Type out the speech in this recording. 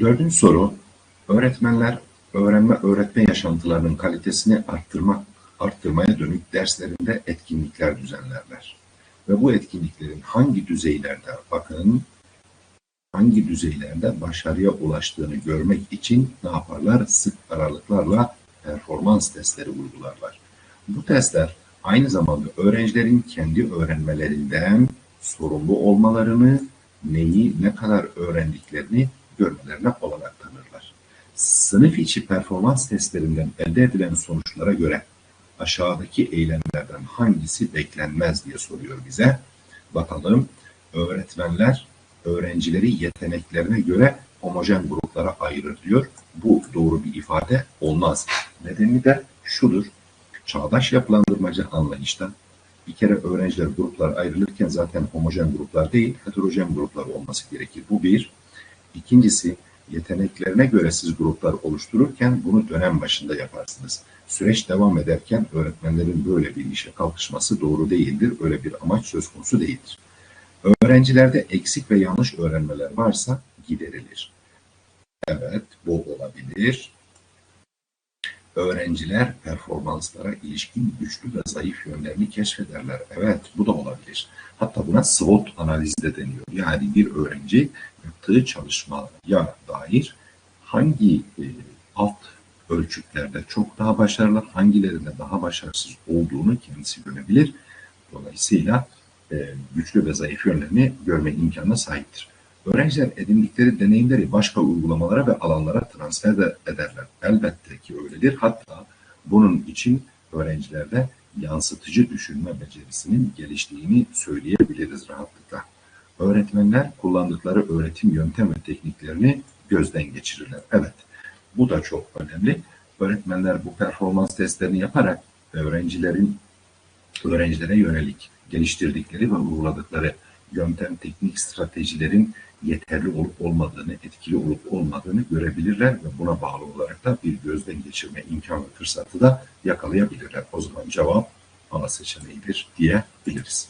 Dördüncü soru, öğretmenler öğrenme öğretme yaşantılarının kalitesini arttırmak arttırmaya dönük derslerinde etkinlikler düzenlerler. Ve bu etkinliklerin hangi düzeylerde, bakın hangi düzeylerde başarıya ulaştığını görmek için ne yaparlar? Sık aralıklarla performans testleri uygularlar. Bu testler aynı zamanda öğrencilerin kendi öğrenmelerinden sorumlu olmalarını, neyi ne kadar öğrendiklerini görmelerine olanak tanırlar. Sınıf içi performans testlerinden elde edilen sonuçlara göre aşağıdaki eylemlerden hangisi beklenmez diye soruyor bize. Bakalım öğretmenler öğrencileri yeteneklerine göre homojen gruplara ayırır diyor. Bu doğru bir ifade olmaz. Nedeni de şudur. Çağdaş yapılandırmacı anlayışta bir kere öğrenciler gruplar ayrılırken zaten homojen gruplar değil, heterojen gruplar olması gerekir. Bu bir. İkincisi yeteneklerine göre siz gruplar oluştururken bunu dönem başında yaparsınız. Süreç devam ederken öğretmenlerin böyle bir işe kalkışması doğru değildir. Öyle bir amaç söz konusu değildir. Öğrencilerde eksik ve yanlış öğrenmeler varsa giderilir. Evet, bu olabilir. Öğrenciler performanslara ilişkin güçlü ve zayıf yönlerini keşfederler. Evet, bu da olabilir. Hatta buna SWOT analizi de deniyor. Yani bir öğrenci yaptığı çalışmaya dair hangi e, alt ölçütlerde çok daha başarılı, hangilerinde daha başarısız olduğunu kendisi görebilir. Dolayısıyla e, güçlü ve zayıf yönlerini görme imkanına sahiptir. Öğrenciler edindikleri deneyimleri başka uygulamalara ve alanlara transfer de ederler. Elbette ki öyledir. Hatta bunun için öğrencilerde yansıtıcı düşünme becerisinin geliştiğini söyleyebiliriz rahatlıkla. Öğretmenler kullandıkları öğretim yöntem ve tekniklerini gözden geçirirler. Evet, bu da çok önemli. Öğretmenler bu performans testlerini yaparak öğrencilerin öğrencilere yönelik geliştirdikleri ve uyguladıkları yöntem, teknik, stratejilerin yeterli olup olmadığını, etkili olup olmadığını görebilirler ve buna bağlı olarak da bir gözden geçirme imkanı fırsatı da yakalayabilirler. O zaman cevap A seçeneğidir diyebiliriz.